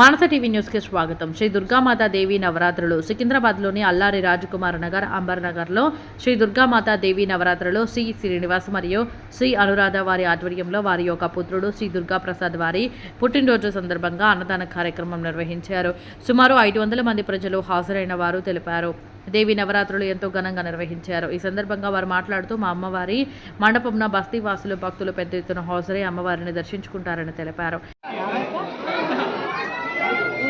మానస TV న్యూస్కి స్వాగతం. శ్రీ దుర్గామాతాదేవి నవరాత్రులు. సికింద్రాబాద్లోని అల్లారి రాజకుమార్ నగర్ అంబర్ నగర్లో శ్రీ దుర్గామాతాదేవి నవరాత్రులు శ్రీ శ్రీనివాస్ మరియు శ్రీ అనురాధ వారి ఆధ్వర్యంలో వారి యొక్క పుత్రుడు శ్రీ దుర్గా ప్రసాద్ వారి పుట్టినరోజు సందర్భంగా అన్నదాన కార్యక్రమం నిర్వహించారు. సుమారు ఐదు వందల మంది ప్రజలు హాజరైన వారు తెలిపారు. దేవి నవరాత్రులు ఎంతో ఘనంగా నిర్వహించారు. ఈ సందర్భంగా వారు మాట్లాడుతూ మా అమ్మవారి మండపంన బస్తీ వాసులు భక్తులు పెద్ద ఎత్తున హాజరై అమ్మవారిని దర్శించుకుంటారని తెలిపారు.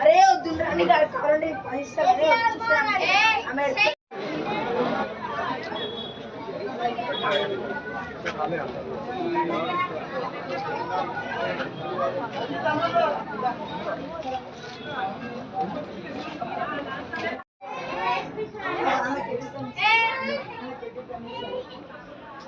అరే వద్దురా నీకు అక్కడ కావాలంటే పైసలు ఆమె అరే నాట్లేదు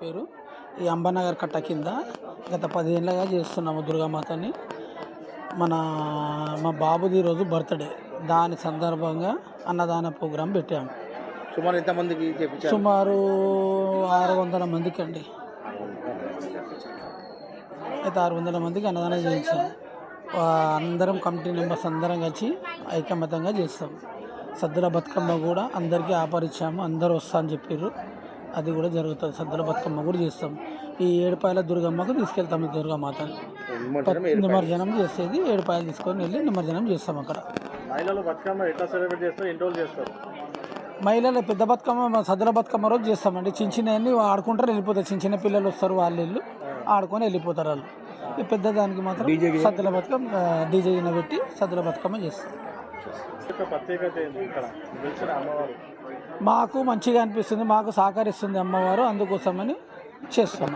పేరు. ఈ అంబానగర్ కట్ట కింద గత పదిహేనులుగా చేస్తున్నాము దుర్గామాతని. మన మా బాబుది రోజు బర్త్డే. దాని సందర్భంగా అన్నదాన ప్రోగ్రాం పెట్టాము సుమారు ఎంతమందికి సుమారు ఆరు వందల మందికి అండి అయితే ఆరు వందల మందికి అన్నదానం చేయించాం. అందరం కమిటీ మెంబర్స్ అందరం కలిసి ఐకమత్యంగా చేస్తాం. సద్దుల బతుకమ్మ కూడా అందరికీ ఆపరిచ్చాము అందరూ వస్తా అని చెప్పారు అది కూడా జరుగుతుంది. సద్దుల బతుకమ్మ కూడా చేస్తాం. ఈ ఏడుపాయల దుర్గమ్మకు తీసుకెళ్తాం ఈ దుర్గామాతని నిమజ్జనం చేసేది ఏడుపాయలు తీసుకొని వెళ్ళి నిమజ్జనం చేస్తాం అక్కడ. మహిళలు చేస్తారు? చేస్తారు? పెద్ద బతుకమ్మ సద్దుల బతుకమ్మ రోజు చేస్తామండి. చిన్న చిన్న ఆడుకుంటారు వెళ్ళిపోతారు. చిన్న చిన్న పిల్లలు వస్తారు వాళ్ళు వీళ్ళు ఆడుకొని వెళ్ళిపోతారు వాళ్ళు. ఈ పెద్ద దానికి మాత్రం సద్దుల బతుకమ్మ డీజే పెట్టి సద్దుల బతుకమ్మ చేస్తాం. యొక్క ప్రత్యేకత ఏంటి ఇక్కడ? అమ్మవారు. మాకు మంచిగా అనిపిస్తుంది మాకు సహకరిస్తుంది అమ్మవారు అందుకోసమని చేస్తాం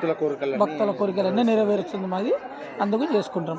భక్తుల కోరికలన్నీ నెరవేరుస్తుంది మాది అందుకు చేసుకుంటాం.